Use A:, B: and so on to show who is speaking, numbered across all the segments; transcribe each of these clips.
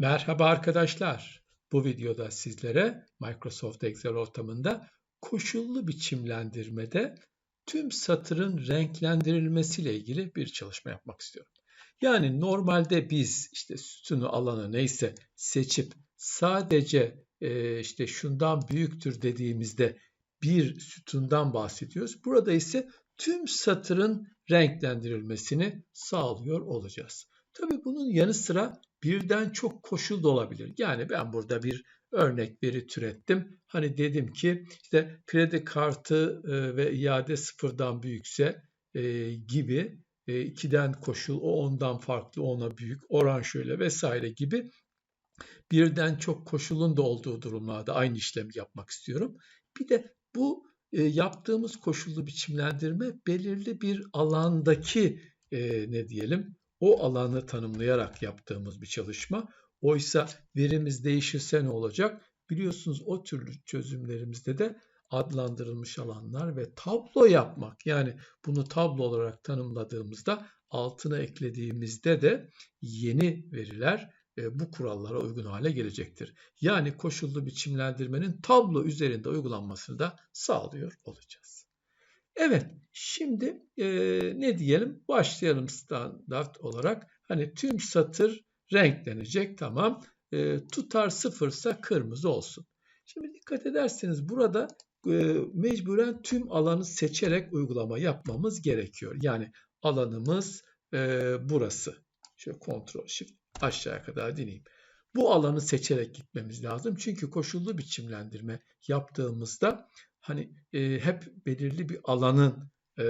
A: Merhaba arkadaşlar. Bu videoda sizlere Microsoft Excel ortamında koşullu biçimlendirmede tüm satırın renklendirilmesiyle ilgili bir çalışma yapmak istiyorum. Yani normalde biz işte sütunu alanı neyse seçip sadece e, işte şundan büyüktür dediğimizde bir sütundan bahsediyoruz. Burada ise tüm satırın renklendirilmesini sağlıyor olacağız. Tabii bunun yanı sıra birden çok koşul da olabilir. Yani ben burada bir örnek veri türettim. Hani dedim ki işte kredi kartı e, ve iade sıfırdan büyükse e, gibi e, ikiden koşul o ondan farklı ona büyük oran şöyle vesaire gibi birden çok koşulun da olduğu durumlarda aynı işlemi yapmak istiyorum. Bir de bu yaptığımız koşullu biçimlendirme belirli bir alandaki ne diyelim o alanı tanımlayarak yaptığımız bir çalışma. Oysa verimiz değişirse ne olacak? Biliyorsunuz o türlü çözümlerimizde de adlandırılmış alanlar ve tablo yapmak. Yani bunu tablo olarak tanımladığımızda altına eklediğimizde de yeni veriler e, bu kurallara uygun hale gelecektir. Yani koşullu biçimlendirmenin tablo üzerinde uygulanmasını da sağlıyor olacağız. Evet, şimdi e, ne diyelim? Başlayalım standart olarak. Hani tüm satır renklenecek, tamam. E, tutar sıfırsa kırmızı olsun. Şimdi dikkat ederseniz burada e, mecburen tüm alanı seçerek uygulama yapmamız gerekiyor. Yani alanımız e, burası. Şöyle kontrol shift aşağıya kadar dineyim. Bu alanı seçerek gitmemiz lazım. Çünkü koşullu biçimlendirme yaptığımızda hani e, hep belirli bir alanın e,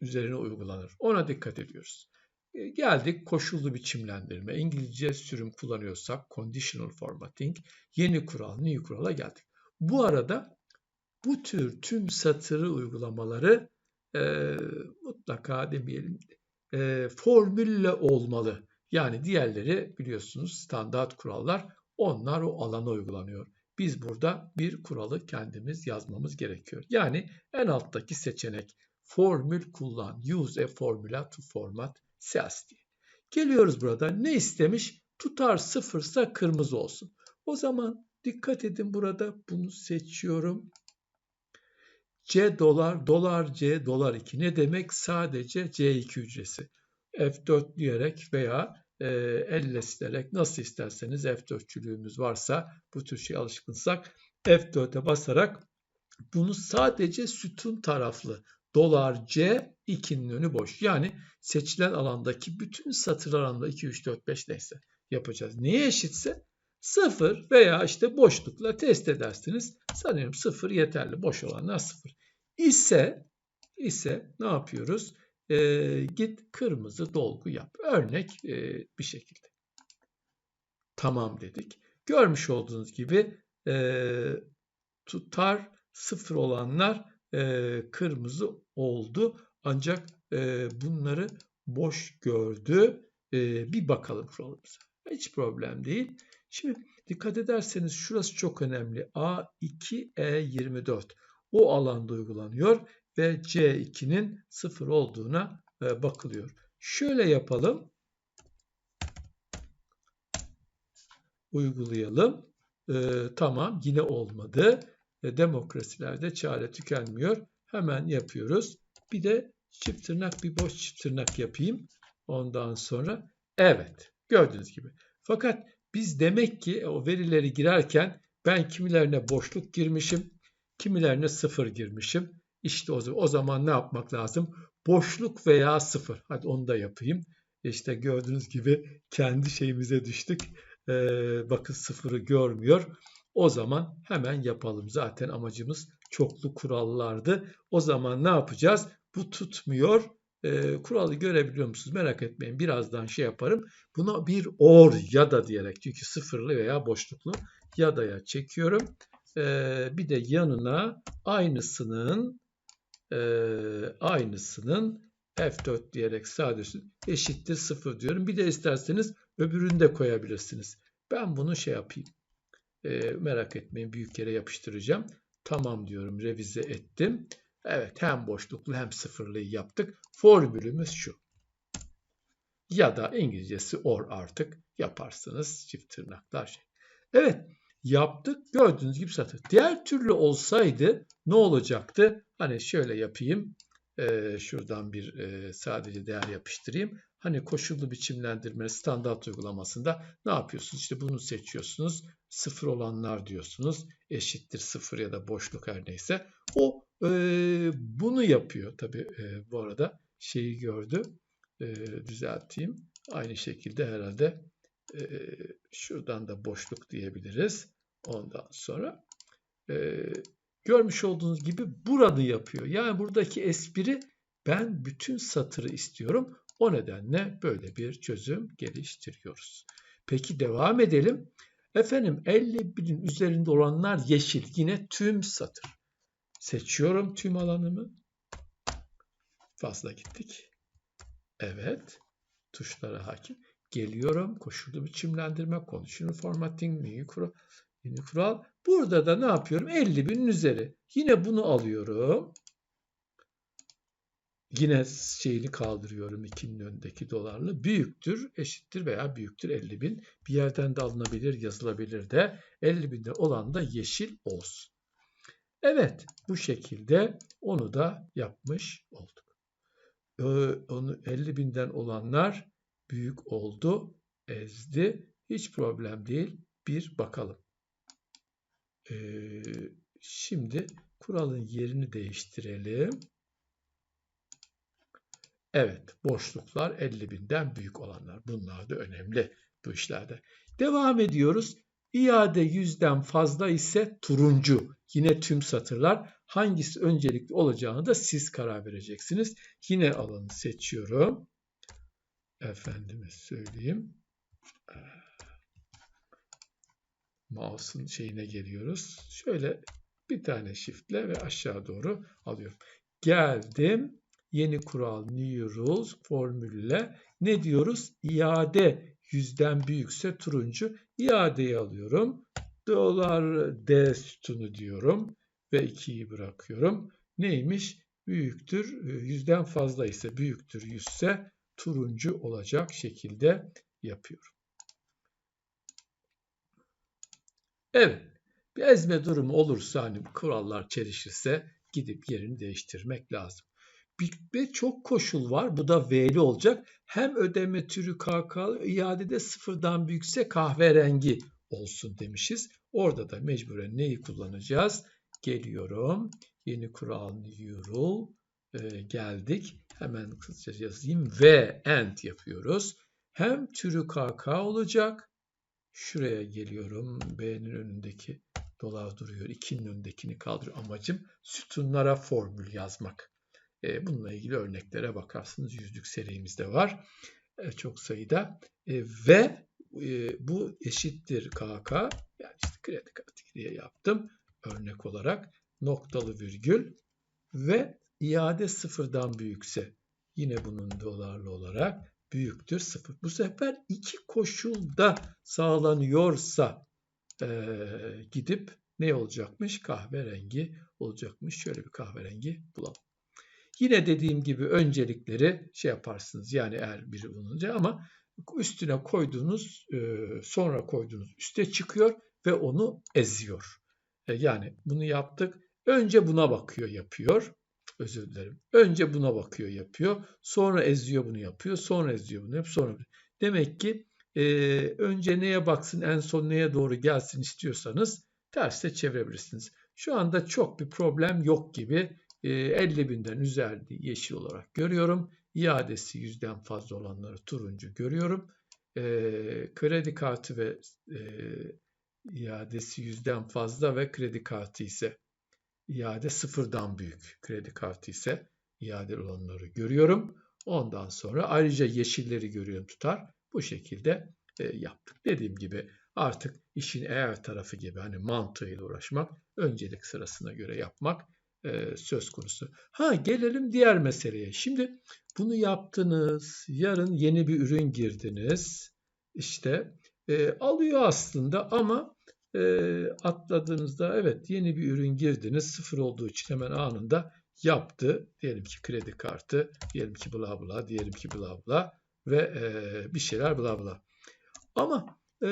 A: üzerine uygulanır. Ona dikkat ediyoruz. E, geldik koşullu biçimlendirme. İngilizce sürüm kullanıyorsak conditional formatting. Yeni kural, new kurala geldik. Bu arada bu tür tüm satırı uygulamaları e, mutlaka demeyelim e, formülle olmalı. Yani diğerleri biliyorsunuz standart kurallar onlar o alana uygulanıyor. Biz burada bir kuralı kendimiz yazmamız gerekiyor. Yani en alttaki seçenek formül kullan. Use a formula to format cells diye. Geliyoruz burada. Ne istemiş? Tutar sıfırsa kırmızı olsun. O zaman dikkat edin burada bunu seçiyorum. C dolar, dolar C, dolar 2 ne demek? Sadece C2 hücresi. F4 diyerek veya e, elle silerek nasıl isterseniz F4'çülüğümüz varsa bu tür şey alışkınsak F4'e basarak bunu sadece sütun taraflı dolar C 2'nin önü boş. Yani seçilen alandaki bütün satır arasında 2, 3, 4, 5 neyse yapacağız. Neye eşitse 0 veya işte boşlukla test edersiniz. Sanıyorum 0 yeterli. Boş olanlar 0. İse ise ne yapıyoruz? E, git kırmızı dolgu yap. Örnek e, bir şekilde. Tamam dedik. Görmüş olduğunuz gibi e, tutar sıfır olanlar e, kırmızı oldu. Ancak e, bunları boş gördü. E, bir bakalım kuralımıza. Hiç problem değil. Şimdi dikkat ederseniz şurası çok önemli. A2E24 o alanda uygulanıyor ve C2'nin 0 olduğuna e, bakılıyor. Şöyle yapalım. Uygulayalım. Ee, tamam yine olmadı. E, demokrasilerde çare tükenmiyor. Hemen yapıyoruz. Bir de çift tırnak bir boş çift tırnak yapayım. Ondan sonra evet gördüğünüz gibi. Fakat biz demek ki o verileri girerken ben kimilerine boşluk girmişim, kimilerine sıfır girmişim. İşte o, o zaman ne yapmak lazım? Boşluk veya sıfır. Hadi onu da yapayım. İşte gördüğünüz gibi kendi şeyimize düştük. Ee, bakın sıfırı görmüyor. O zaman hemen yapalım. Zaten amacımız çoklu kurallardı. O zaman ne yapacağız? Bu tutmuyor. Ee, kuralı görebiliyor musunuz? Merak etmeyin. Birazdan şey yaparım. Buna bir or ya da diyerek çünkü sıfırlı veya boşluklu ya da'ya çekiyorum. Ee, bir de yanına aynısının e, aynısının F4 diyerek sadece eşittir 0 diyorum. Bir de isterseniz öbürünü de koyabilirsiniz. Ben bunu şey yapayım. E, merak etmeyin büyük yere yapıştıracağım. Tamam diyorum revize ettim. Evet hem boşluklu hem sıfırlıyı yaptık. Formülümüz şu. Ya da İngilizcesi or artık. yaparsınız. Çift tırnaklar şey. Evet yaptık. Gördüğünüz gibi satır. Diğer türlü olsaydı ne olacaktı? Hani şöyle yapayım. Ee, şuradan bir e, sadece değer yapıştırayım. Hani koşullu biçimlendirme standart uygulamasında ne yapıyorsunuz? İşte bunu seçiyorsunuz. Sıfır olanlar diyorsunuz. Eşittir sıfır ya da boşluk her neyse. O e, bunu yapıyor. Tabi e, bu arada şeyi gördü. E, düzelteyim. Aynı şekilde herhalde e, şuradan da boşluk diyebiliriz. Ondan sonra e, görmüş olduğunuz gibi buranı yapıyor. Yani buradaki espri ben bütün satırı istiyorum. O nedenle böyle bir çözüm geliştiriyoruz. Peki devam edelim. Efendim 51'in üzerinde olanlar yeşil. Yine tüm satır. Seçiyorum tüm alanımı. Fazla gittik. Evet. Tuşlara hakim. Geliyorum. Koşullu biçimlendirme, conditional formatting, menü kural, menü kural. Burada da ne yapıyorum? 50 binin üzeri. Yine bunu alıyorum. Yine şeyini kaldırıyorum 2'nin önündeki dolarlı. Büyüktür, eşittir veya büyüktür 50 bin. Bir yerden de alınabilir, yazılabilir de. 50 binde olan da yeşil olsun. Evet, bu şekilde onu da yapmış olduk. Ee, onu 50 binden olanlar büyük oldu, ezdi. Hiç problem değil. Bir bakalım. Ee, şimdi kuralın yerini değiştirelim. Evet, boşluklar 50 binden büyük olanlar. Bunlar da önemli bu işlerde. Devam ediyoruz. İade yüzden fazla ise turuncu. Yine tüm satırlar. Hangisi öncelikli olacağını da siz karar vereceksiniz. Yine alanı seçiyorum. Efendime söyleyeyim. Mouse'un şeyine geliyoruz. Şöyle bir tane shiftle ve aşağı doğru alıyorum. Geldim yeni kural new rules formülle ne diyoruz? İade yüzden büyükse turuncu iadeyi alıyorum. Dolar D sütunu diyorum ve 2'yi bırakıyorum. Neymiş? Büyüktür yüzden fazla ise büyüktür yüzse turuncu olacak şekilde yapıyorum. Evet. Bir ezme durumu olursa hani kurallar çelişirse gidip yerini değiştirmek lazım. Bir çok koşul var. Bu da V'li olacak. Hem ödeme türü KK iadede sıfırdan büyükse kahverengi olsun demişiz. Orada da mecburen neyi kullanacağız? Geliyorum. Yeni kural new rule. Ee, geldik. Hemen kısaca yazayım. V end yapıyoruz. Hem türü KK olacak. Şuraya geliyorum. B'nin önündeki dolar duruyor. 2'nin önündekini kaldırıyor. Amacım sütunlara formül yazmak. E, bununla ilgili örneklere bakarsınız. Yüzlük serimizde var. E, çok sayıda. E, ve bu eşittir KK. Yani işte kredi kartı diye yaptım. Örnek olarak noktalı virgül ve iade sıfırdan büyükse yine bunun dolarlı olarak büyüktür sıfır. Bu sefer iki koşulda sağlanıyorsa e, gidip ne olacakmış? Kahverengi olacakmış. Şöyle bir kahverengi bulalım. Yine dediğim gibi öncelikleri şey yaparsınız. Yani eğer biri bulunca ama üstüne koyduğunuz e, sonra koyduğunuz üste çıkıyor ve onu eziyor. E, yani bunu yaptık. Önce buna bakıyor yapıyor. Özür dilerim. Önce buna bakıyor yapıyor. Sonra eziyor bunu yapıyor. Sonra eziyor bunu yapıyor. Sonra Demek ki e, önce neye baksın en son neye doğru gelsin istiyorsanız terste çevirebilirsiniz. Şu anda çok bir problem yok gibi 50 ee, binden üzerinde yeşil olarak görüyorum. İadesi yüzden fazla olanları turuncu görüyorum. E, kredi kartı ve e, iadesi yüzden fazla ve kredi kartı ise iade sıfırdan büyük. Kredi kartı ise iade olanları görüyorum. Ondan sonra ayrıca yeşilleri görüyorum tutar. Bu şekilde e, yaptık. Dediğim gibi artık işin eğer tarafı gibi hani mantığıyla uğraşmak, öncelik sırasına göre yapmak e, söz konusu. Ha gelelim diğer meseleye. Şimdi bunu yaptınız, yarın yeni bir ürün girdiniz. İşte e, alıyor aslında ama e, atladığınızda evet yeni bir ürün girdiniz sıfır olduğu için hemen anında yaptı. Diyelim ki kredi kartı, diyelim ki bla bla, diyelim ki bla bla ve e, bir şeyler bla bla. Ama e,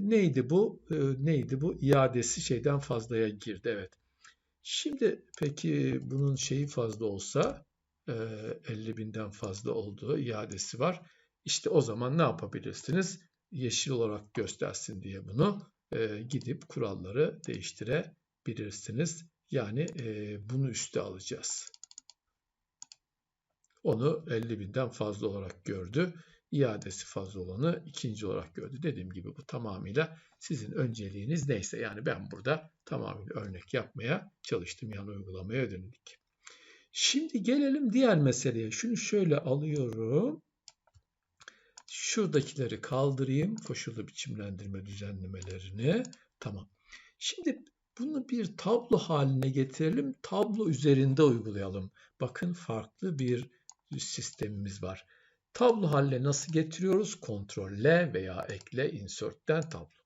A: neydi bu? E, neydi bu? İadesi şeyden fazlaya girdi. Evet. Şimdi peki bunun şeyi fazla olsa e, 50 binden fazla olduğu iadesi var. İşte o zaman ne yapabilirsiniz? Yeşil olarak göstersin diye bunu e, gidip kuralları değiştirebilirsiniz. Yani e, bunu üste alacağız. Onu 50 binden fazla olarak gördü. İadesi fazla olanı ikinci olarak gördü. Dediğim gibi bu tamamıyla sizin önceliğiniz neyse. Yani ben burada tamamıyla örnek yapmaya çalıştım. Yani uygulamaya dönelik. Şimdi gelelim diğer meseleye. Şunu şöyle alıyorum. Şuradakileri kaldırayım. Koşullu biçimlendirme düzenlemelerini. Tamam. Şimdi bunu bir tablo haline getirelim. Tablo üzerinde uygulayalım. Bakın farklı bir sistemimiz var. Tablo haline nasıl getiriyoruz? Ctrl L veya ekle insert'ten tablo.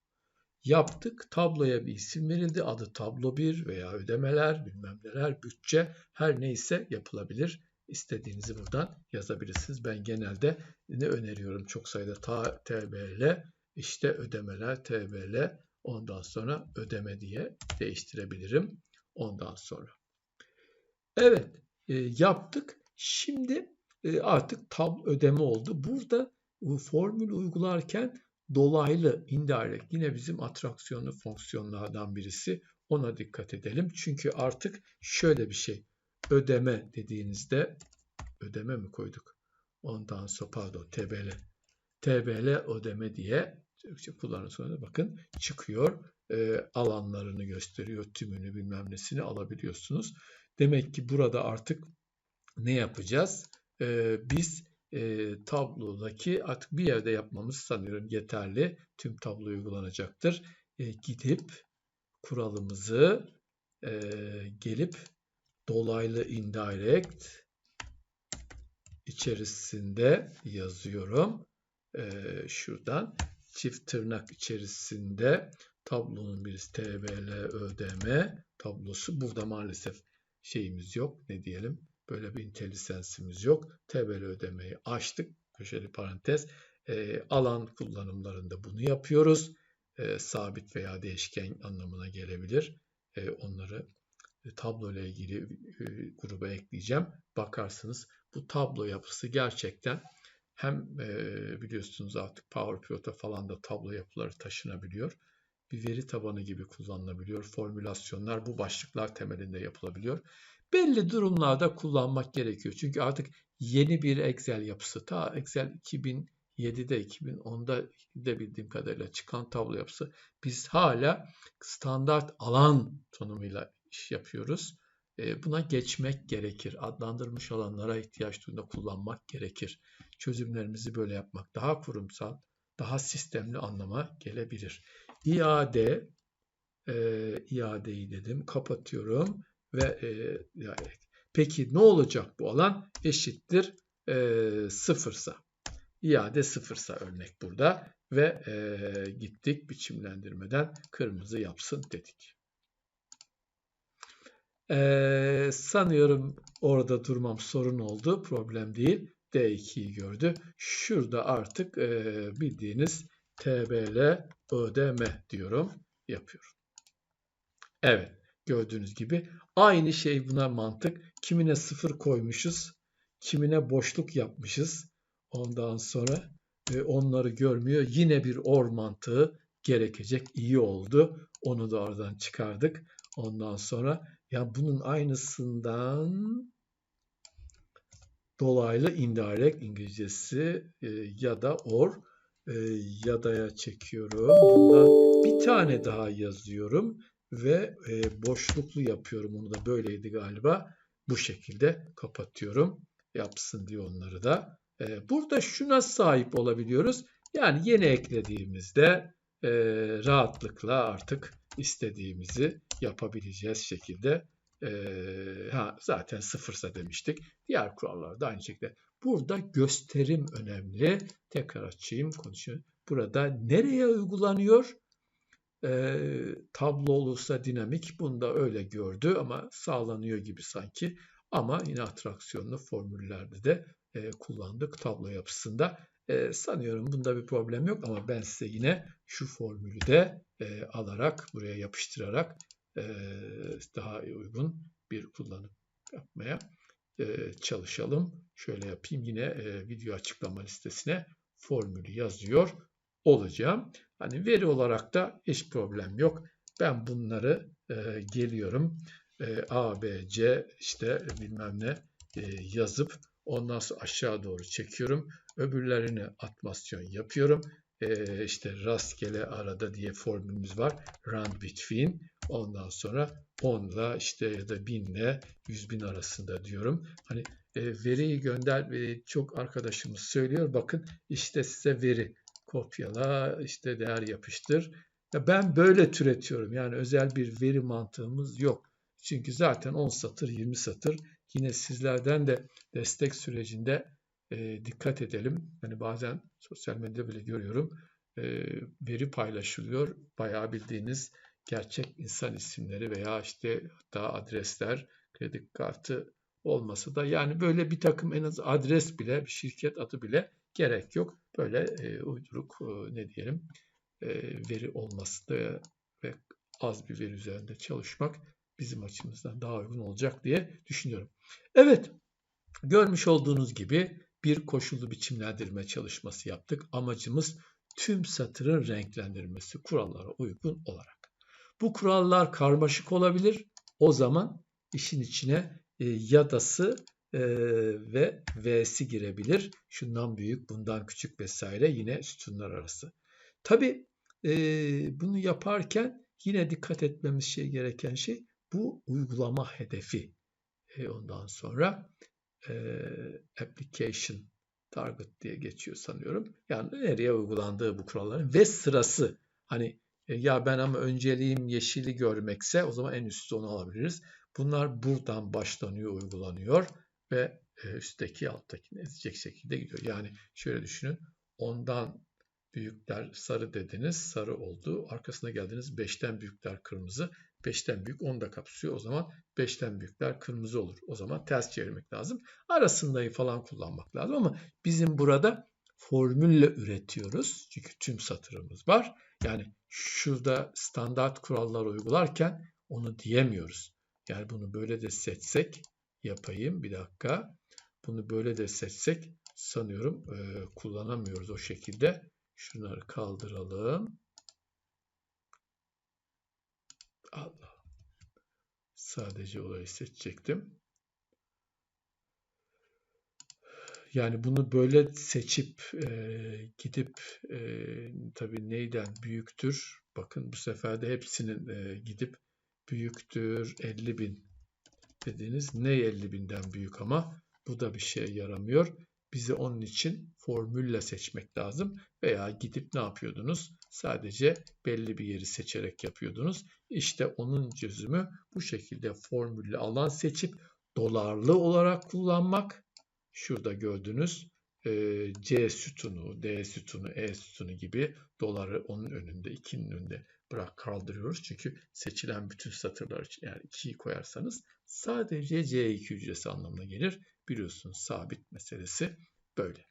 A: Yaptık. Tabloya bir isim verildi. Adı tablo 1 veya ödemeler, bilmem neler, bütçe her neyse yapılabilir. İstediğinizi buradan yazabilirsiniz. Ben genelde ne öneriyorum? Çok sayıda ta, TBL, işte ödemeler, TBL, ondan sonra ödeme diye değiştirebilirim. Ondan sonra. Evet, e, yaptık. Şimdi e, artık tab ödeme oldu. Burada bu formül uygularken dolaylı indirect yine bizim atraksiyonlu fonksiyonlardan birisi. Ona dikkat edelim. Çünkü artık şöyle bir şey. Ödeme dediğinizde ödeme mi koyduk? Ondan sonra pardon TBL. TBL ödeme diye Türkçe kullanım bakın çıkıyor. E, alanlarını gösteriyor. Tümünü bilmem nesini alabiliyorsunuz. Demek ki burada artık ne yapacağız? e, biz e, tablodaki artık bir yerde yapmamız sanıyorum yeterli. Tüm tablo uygulanacaktır. E, gidip kuralımızı e, gelip dolaylı indirect içerisinde yazıyorum. E, şuradan çift tırnak içerisinde tablonun birisi TBL ödm tablosu. Burada maalesef şeyimiz yok. Ne diyelim? Böyle bir IntelliSense'imiz yok. TBL ödemeyi açtık. Köşeli parantez. E, alan kullanımlarında bunu yapıyoruz. E, sabit veya değişken anlamına gelebilir. E, onları tablo ile ilgili e, gruba ekleyeceğim. Bakarsınız bu tablo yapısı gerçekten hem e, biliyorsunuz artık PowerPoint'a falan da tablo yapıları taşınabiliyor. Bir veri tabanı gibi kullanılabiliyor. Formülasyonlar bu başlıklar temelinde yapılabiliyor belli durumlarda kullanmak gerekiyor. Çünkü artık yeni bir Excel yapısı. Ta Excel 2007'de 2010'da de bildiğim kadarıyla çıkan tablo yapısı. Biz hala standart alan tanımıyla yapıyoruz. Buna geçmek gerekir. Adlandırmış alanlara ihtiyaç duyduğunda kullanmak gerekir. Çözümlerimizi böyle yapmak daha kurumsal, daha sistemli anlama gelebilir. İade, e, iadeyi dedim, kapatıyorum ve e, peki ne olacak bu alan? Eşittir e, sıfırsa. İade sıfırsa örnek burada ve e, gittik biçimlendirmeden kırmızı yapsın dedik. E, sanıyorum orada durmam sorun oldu. Problem değil. D2'yi gördü. Şurada artık e, bildiğiniz TBL ödeme diyorum. Yapıyorum. Evet. Gördüğünüz gibi aynı şey buna mantık. Kimine sıfır koymuşuz, kimine boşluk yapmışız. Ondan sonra e, onları görmüyor. Yine bir or mantığı gerekecek. İyi oldu. Onu da oradan çıkardık. Ondan sonra ya bunun aynısından dolaylı indirect İngilizcesi e, ya da or e, ya çekiyorum. Bundan bir tane daha yazıyorum ve e, boşluklu yapıyorum. Onu da böyleydi galiba. Bu şekilde kapatıyorum. Yapsın diye onları da. E, burada şuna sahip olabiliyoruz. Yani yeni eklediğimizde e, rahatlıkla artık istediğimizi yapabileceğiz şekilde. E, ha, zaten sıfırsa demiştik. Diğer kurallar da aynı şekilde. Burada gösterim önemli. Tekrar açayım konuşayım. Burada nereye uygulanıyor? e, tablo olursa dinamik bunu da öyle gördü ama sağlanıyor gibi sanki. Ama yine atraksiyonlu formüllerde de e, kullandık tablo yapısında. E, sanıyorum bunda bir problem yok ama ben size yine şu formülü de e, alarak buraya yapıştırarak daha uygun bir kullanım yapmaya e, çalışalım. Şöyle yapayım yine e, video açıklama listesine formülü yazıyor olacağım. Hani veri olarak da hiç problem yok. Ben bunları e, geliyorum e, A, B, C işte bilmem ne e, yazıp ondan sonra aşağı doğru çekiyorum. Öbürlerini atmasyon yapıyorum. E, işte rastgele arada diye formülümüz var. Run between. Ondan sonra 10 ile işte ya da 1000 ile 100 bin arasında diyorum. Hani e, veriyi gönder e, çok arkadaşımız söylüyor. Bakın işte size veri kopyala işte değer yapıştır. Ya ben böyle türetiyorum. Yani özel bir veri mantığımız yok. Çünkü zaten 10 satır 20 satır yine sizlerden de destek sürecinde e, dikkat edelim. Hani bazen sosyal medyada bile görüyorum e, veri paylaşılıyor. Bayağı bildiğiniz gerçek insan isimleri veya işte hatta adresler, kredi kartı olması da yani böyle bir takım en az adres bile, bir şirket adı bile gerek yok. Böyle e, uyduruk e, ne diyelim e, veri olması da ve az bir veri üzerinde çalışmak bizim açımızdan daha uygun olacak diye düşünüyorum. Evet, görmüş olduğunuz gibi bir koşullu biçimlendirme çalışması yaptık. Amacımız tüm satırın renklendirilmesi kurallara uygun olarak. Bu kurallar karmaşık olabilir. O zaman işin içine e, yadası e, ve v'si girebilir. Şundan büyük, bundan küçük vesaire yine sütunlar arası. Tabi e, bunu yaparken yine dikkat etmemiz şey gereken şey bu uygulama hedefi. E, ondan sonra e, application target diye geçiyor sanıyorum. Yani nereye uygulandığı bu kuralların ve sırası. Hani e, ya ben ama önceliğim yeşili görmekse o zaman en üstte onu alabiliriz. Bunlar buradan başlanıyor, uygulanıyor ve e, üstteki alttakini ezecek şekilde gidiyor. Yani şöyle düşünün. Ondan büyükler sarı dediniz, sarı oldu. Arkasına geldiniz 5'ten büyükler kırmızı. 5'ten büyük 10 da kapsıyor. O zaman 5'ten büyükler kırmızı olur. O zaman ters çevirmek lazım. Arasındayı falan kullanmak lazım ama bizim burada formülle üretiyoruz. Çünkü tüm satırımız var. Yani şurada standart kurallar uygularken onu diyemiyoruz. Yani bunu böyle de seçsek yapayım bir dakika. Bunu böyle de seçsek sanıyorum e, kullanamıyoruz o şekilde. Şunları kaldıralım. Allah. Sadece olayı seçecektim. Yani bunu böyle seçip e, gidip e, tabii neyden büyüktür? Bakın bu sefer de hepsinin e, gidip büyüktür 50 bin dediğiniz ne 50 binden büyük ama bu da bir şeye yaramıyor. Bize onun için formülle seçmek lazım veya gidip ne yapıyordunuz? Sadece belli bir yeri seçerek yapıyordunuz. İşte onun çözümü bu şekilde formülle alan seçip dolarlı olarak kullanmak. Şurada gördünüz C sütunu, D sütunu, E sütunu gibi doları onun önünde, ikinin önünde bırak kaldırıyoruz. Çünkü seçilen bütün satırlar için eğer 2'yi koyarsanız sadece C2 hücresi anlamına gelir. Biliyorsunuz sabit meselesi böyle.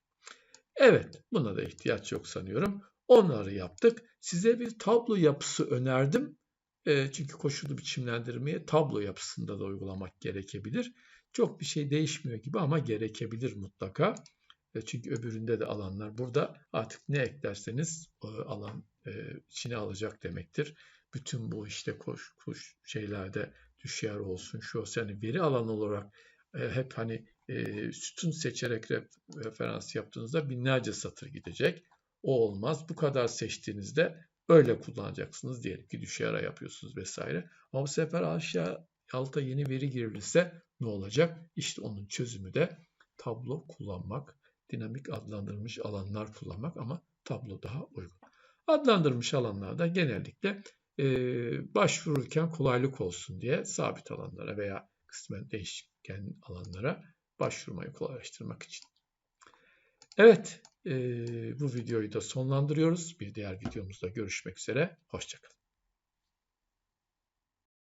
A: Evet buna da ihtiyaç yok sanıyorum. Onları yaptık. Size bir tablo yapısı önerdim. E, çünkü koşullu biçimlendirmeye tablo yapısında da uygulamak gerekebilir. Çok bir şey değişmiyor gibi ama gerekebilir mutlaka. E, çünkü öbüründe de alanlar burada artık ne eklerseniz e, alan e, içine alacak demektir. Bütün bu işte koş, koş şeylerde düşer olsun, şu olsun yani veri alanı olarak hep hani sütun seçerek referans yaptığınızda binlerce satır gidecek. O olmaz. Bu kadar seçtiğinizde öyle kullanacaksınız. Diyelim ki düşer yapıyorsunuz vesaire. Ama bu sefer aşağı alta yeni veri girilirse ne olacak? İşte onun çözümü de tablo kullanmak dinamik adlandırılmış alanlar kullanmak ama tablo daha uygun. Adlandırılmış alanlarda genellikle e, başvururken kolaylık olsun diye sabit alanlara veya kısmen değişken alanlara başvurmayı kolaylaştırmak için. Evet, e, bu videoyu da sonlandırıyoruz. Bir diğer videomuzda görüşmek üzere. Hoşçakalın.